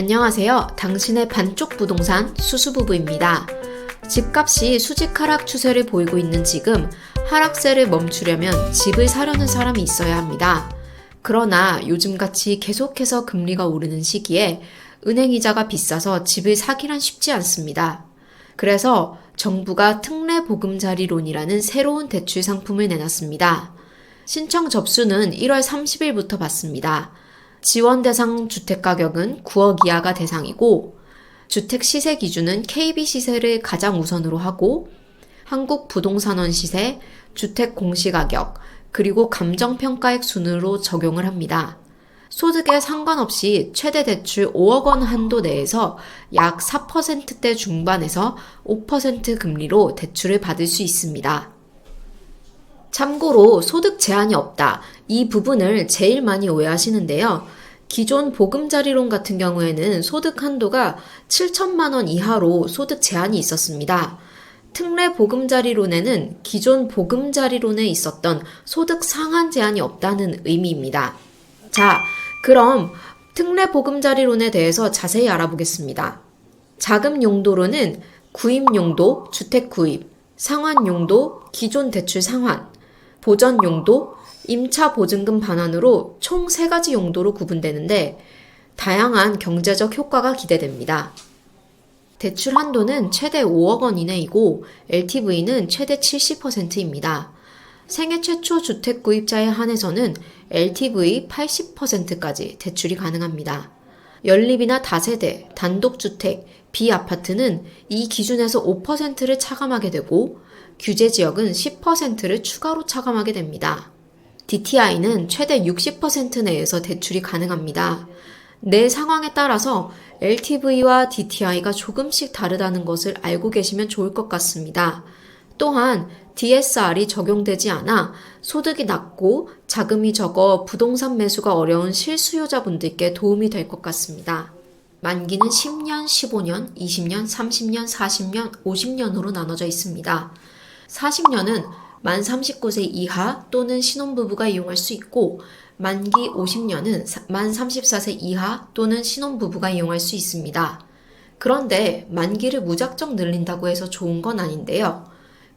안녕하세요. 당신의 반쪽 부동산 수수부부입니다. 집값이 수직 하락 추세를 보이고 있는 지금 하락세를 멈추려면 집을 사려는 사람이 있어야 합니다. 그러나 요즘같이 계속해서 금리가 오르는 시기에 은행 이자가 비싸서 집을 사기란 쉽지 않습니다. 그래서 정부가 특례 보금자리론이라는 새로운 대출 상품을 내놨습니다. 신청 접수는 1월 30일부터 받습니다. 지원 대상 주택 가격은 9억 이하가 대상이고 주택 시세 기준은 KB 시세를 가장 우선으로 하고 한국 부동산원 시세, 주택 공시 가격, 그리고 감정평가액 순으로 적용을 합니다. 소득에 상관없이 최대 대출 5억 원 한도 내에서 약 4%대 중반에서 5% 금리로 대출을 받을 수 있습니다. 참고로 소득 제한이 없다. 이 부분을 제일 많이 오해하시는데요. 기존 보금자리론 같은 경우에는 소득 한도가 7천만 원 이하로 소득 제한이 있었습니다. 특례 보금자리론에는 기존 보금자리론에 있었던 소득 상한 제한이 없다는 의미입니다. 자, 그럼 특례 보금자리론에 대해서 자세히 알아보겠습니다. 자금 용도로는 구입 용도, 주택 구입, 상환 용도, 기존 대출 상환, 보전 용도, 임차 보증금 반환으로 총 3가지 용도로 구분되는데 다양한 경제적 효과가 기대됩니다. 대출 한도는 최대 5억 원 이내이고 LTV는 최대 70%입니다. 생애 최초 주택 구입자에 한해서는 LTV 80%까지 대출이 가능합니다. 연립이나 다세대, 단독주택, 비아파트는 이 기준에서 5%를 차감하게 되고 규제 지역은 10%를 추가로 차감하게 됩니다. DTI는 최대 60% 내에서 대출이 가능합니다. 내 상황에 따라서 LTV와 DTI가 조금씩 다르다는 것을 알고 계시면 좋을 것 같습니다. 또한 DSR이 적용되지 않아 소득이 낮고 자금이 적어 부동산 매수가 어려운 실수요자분들께 도움이 될 것 같습니다. 만기는 10년, 15년, 20년, 30년, 40년, 50년으로 나눠져 있습니다. 40년은 만 39세 이하 또는 신혼부부가 이용할 수 있고 만기 50년은 만 34세 이하 또는 신혼부부가 이용할 수 있습니다. 그런데 만기를 무작정 늘린다고 해서 좋은 건 아닌데요.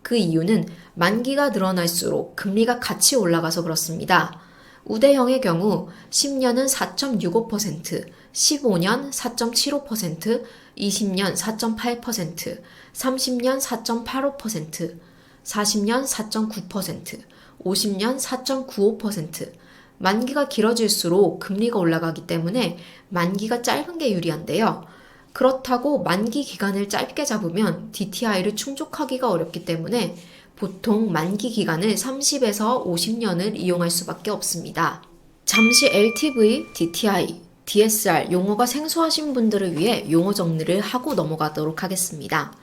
그 이유는 만기가 늘어날수록 금리가 같이 올라가서 그렇습니다. 우대형의 경우 10년은 4.65%, 15년 4.75%, 20년 4.8%, 30년 4.85%, 40년 4.9%, 50년 4.95%, 만기가 길어질수록 금리가 올라가기 때문에 만기가 짧은 게 유리한데요. 그렇다고 만기 기간을 짧게 잡으면 DTI를 충족하기가 어렵기 때문에 보통 만기 기간을 30에서 50년을 이용할 수밖에 없습니다. 잠시 LTV, DTI, DSR 용어가 생소하신 분들을 위해 용어 정리를 하고 넘어가도록 하겠습니다.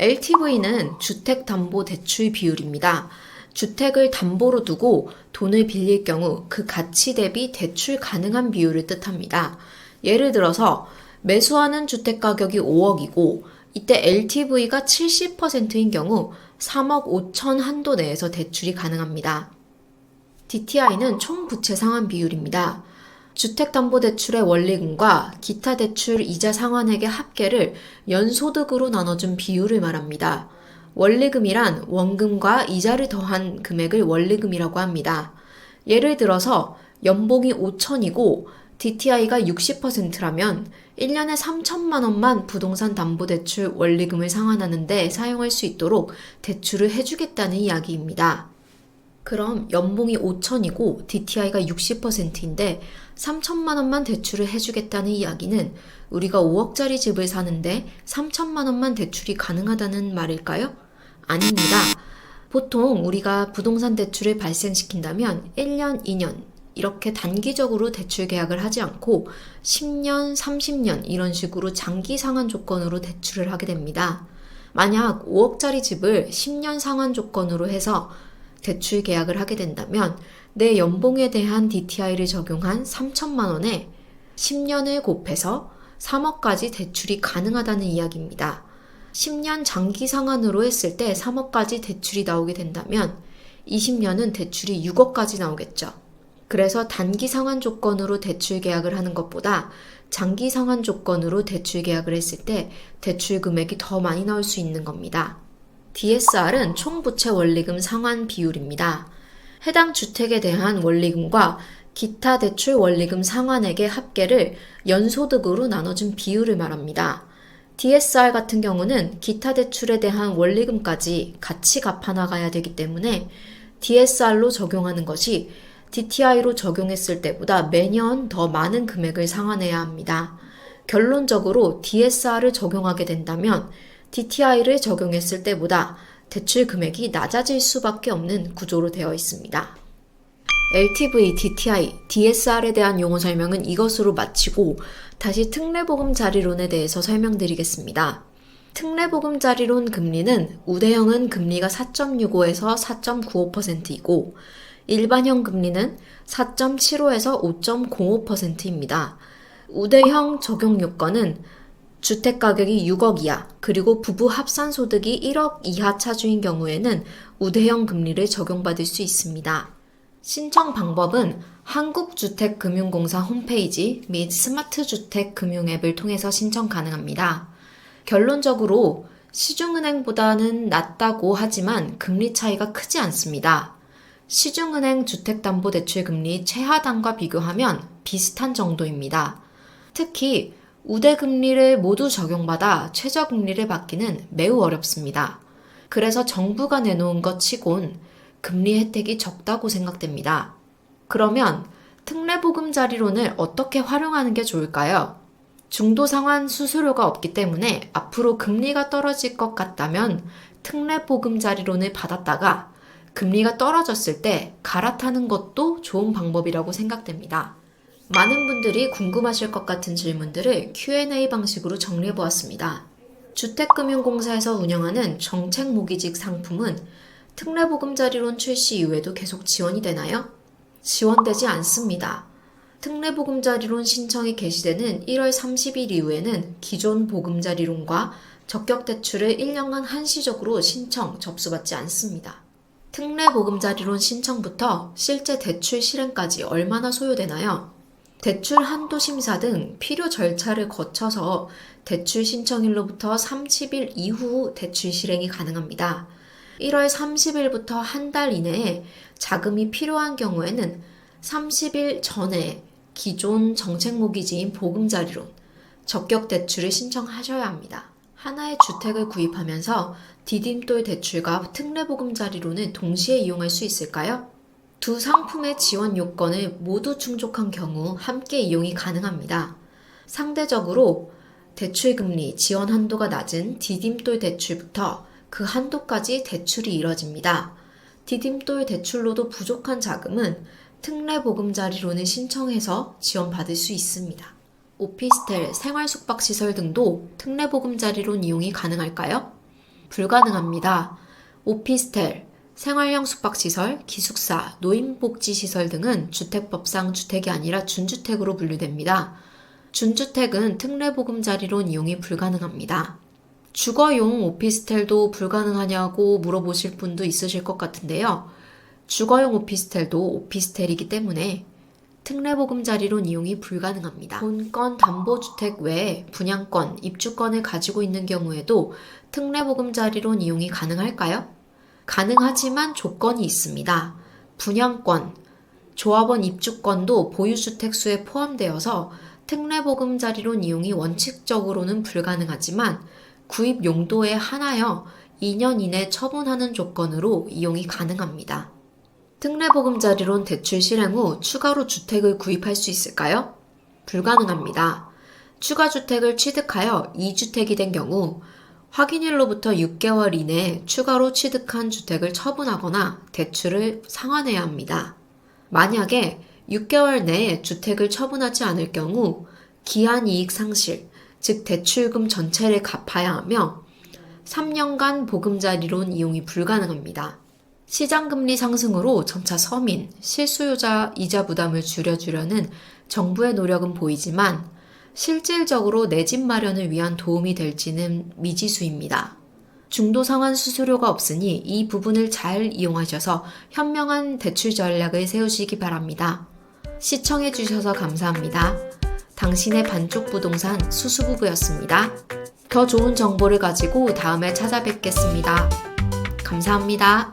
LTV는 주택담보대출 비율입니다. 주택을 담보로 두고 돈을 빌릴 경우 그 가치 대비 대출 가능한 비율을 뜻합니다. 예를 들어서 매수하는 주택 가격이 5억이고 이때 LTV가 70%인 경우 3억 5천 한도 내에서 대출이 가능합니다. DTI는 총 부채 상환 비율입니다. 주택담보대출의 원리금과 기타 대출 이자 상환액의 합계를 연소득으로 나눠준 비율을 말합니다. 원리금이란 원금과 이자를 더한 금액을 원리금이라고 합니다. 예를 들어서 연봉이 5천이고 DTI가 60%라면 1년에 3천만 원만 부동산 담보대출 원리금을 상환하는데 사용할 수 있도록 대출을 해주겠다는 이야기입니다. 그럼 연봉이 5천이고 DTI가 60%인데 3천만 원만 대출을 해주겠다는 이야기는 우리가 5억짜리 집을 사는데 3천만 원만 대출이 가능하다는 말일까요? 아닙니다. 보통 우리가 부동산 대출을 발생시킨다면 1년, 2년, 이렇게 단기적으로 대출 계약을 하지 않고 10년, 30년 이런 식으로 장기 상환 조건으로 대출을 하게 됩니다. 만약 5억짜리 집을 10년 상환 조건으로 해서 대출 계약을 하게 된다면 내 연봉에 대한 DTI를 적용한 3천만 원에 10년을 곱해서 3억까지 대출이 가능하다는 이야기입니다. 10년 장기 상환으로 했을 때 3억까지 대출이 나오게 된다면 20년은 대출이 6억까지 나오겠죠. 그래서 단기 상환 조건으로 대출 계약을 하는 것보다 장기 상환 조건으로 대출 계약을 했을 때 대출 금액이 더 많이 나올 수 있는 겁니다. DSR은 총 부채 원리금 상환 비율입니다. 해당 주택에 대한 원리금과 기타 대출 원리금 상환액의 합계를 연소득으로 나눠준 비율을 말합니다. DSR 같은 경우는 기타 대출에 대한 원리금까지 같이 갚아 나가야 되기 때문에 DSR로 적용하는 것이 DTI로 적용했을 때보다 매년 더 많은 금액을 상환해야 합니다. 결론적으로 DSR을 적용하게 된다면 DTI를 적용했을 때보다 대출 금액이 낮아질 수밖에 없는 구조로 되어 있습니다. LTV, DTI, DSR에 대한 용어 설명은 이것으로 마치고 다시 특례보금자리론에 대해서 설명드리겠습니다. 특례보금자리론 금리는 우대형은 금리가 4.65에서 4.95%이고 일반형 금리는 4.75에서 5.05%입니다. 우대형 적용 요건은 주택 가격이 6억 이하, 그리고 부부 합산 소득이 1억 이하 차주인 경우에는 우대형 금리를 적용받을 수 있습니다. 신청 방법은 한국주택금융공사 홈페이지 및 스마트주택금융 앱을 통해서 신청 가능합니다. 결론적으로 시중은행보다는 낮다고 하지만 금리 차이가 크지 않습니다. 시중은행 주택담보대출 금리 최하단과 비교하면 비슷한 정도입니다. 특히 우대 금리를 모두 적용받아 최저 금리를 받기는 매우 어렵습니다. 그래서 정부가 내놓은 것 치곤 금리 혜택이 적다고 생각됩니다. 그러면 특례보금자리론을 어떻게 활용하는 게 좋을까요? 중도 상환 수수료가 없기 때문에 앞으로 금리가 떨어질 것 같다면 특례보금자리론을 받았다가 금리가 떨어졌을 때 갈아타는 것도 좋은 방법이라고 생각됩니다. 많은 분들이 궁금하실 것 같은 질문들을 Q&A 방식으로 정리해 보았습니다. 주택금융공사에서 운영하는 정책 모기직 상품은 특례보금자리론 출시 이후에도 계속 지원이 되나요? 지원되지 않습니다. 특례보금자리론 신청이 개시되는 1월 30일 이후에는 기존 보금자리론과 적격대출을 1년간 한시적으로 신청, 접수받지 않습니다. 특례보금자리론 신청부터 실제 대출 실행까지 얼마나 소요되나요? 대출 한도 심사 등 필요 절차를 거쳐서 대출 신청일로부터 30일 이후 대출 실행이 가능합니다. 1월 30일부터 한 달 이내에 자금이 필요한 경우에는 30일 전에 기존 정책 모기지인 보금자리론, 적격 대출을 신청하셔야 합니다. 하나의 주택을 구입하면서 디딤돌 대출과 특례보금자리론을 동시에 이용할 수 있을까요? 두 상품의 지원 요건을 모두 충족한 경우 함께 이용이 가능합니다. 상대적으로 대출금리 지원 한도가 낮은 디딤돌 대출부터 그 한도까지 대출이 이뤄집니다. 디딤돌 대출로도 부족한 자금은 특례보금자리론을 신청해서 지원받을 수 있습니다. 오피스텔, 생활숙박시설 등도 특례보금자리론 이용이 가능할까요? 불가능합니다. 오피스텔, 생활형 숙박시설, 기숙사, 노인복지시설 등은 주택법상 주택이 아니라 준주택으로 분류됩니다. 준주택은 특례보금자리론 이용이 불가능합니다. 주거용 오피스텔도 불가능하냐고 물어보실 분도 있으실 것 같은데요. 주거용 오피스텔도 오피스텔이기 때문에 특례보금자리론 이용이 불가능합니다. 본건 담보주택 외에 분양권, 입주권을 가지고 있는 경우에도 특례보금자리론 이용이 가능할까요? 가능하지만 조건이 있습니다. 분양권, 조합원 입주권도 보유주택 수에 포함되어서 특례보금자리론 이용이 원칙적으로는 불가능하지만 구입 용도에 한하여 2년 이내 처분하는 조건으로 이용이 가능합니다. 특례보금자리론 대출 실행 후 추가로 주택을 구입할 수 있을까요? 불가능합니다. 추가 주택을 취득하여 2주택이 된 경우 확인일로부터 6개월 이내에 추가로 취득한 주택을 처분하거나 대출을 상환해야 합니다. 만약에 6개월 내에 주택을 처분하지 않을 경우 기한 이익 상실, 즉 대출금 전체를 갚아야 하며 3년간 보금자리론 이용이 불가능합니다. 시장금리 상승으로 점차 서민, 실수요자 이자 부담을 줄여주려는 정부의 노력은 보이지만 실질적으로 내 집 마련을 위한 도움이 될지는 미지수입니다. 중도 상환 수수료가 없으니 이 부분을 잘 이용하셔서 현명한 대출 전략을 세우시기 바랍니다. 시청해주셔서 감사합니다. 당신의 반쪽 부동산 수수부부였습니다. 더 좋은 정보를 가지고 다음에 찾아뵙겠습니다. 감사합니다.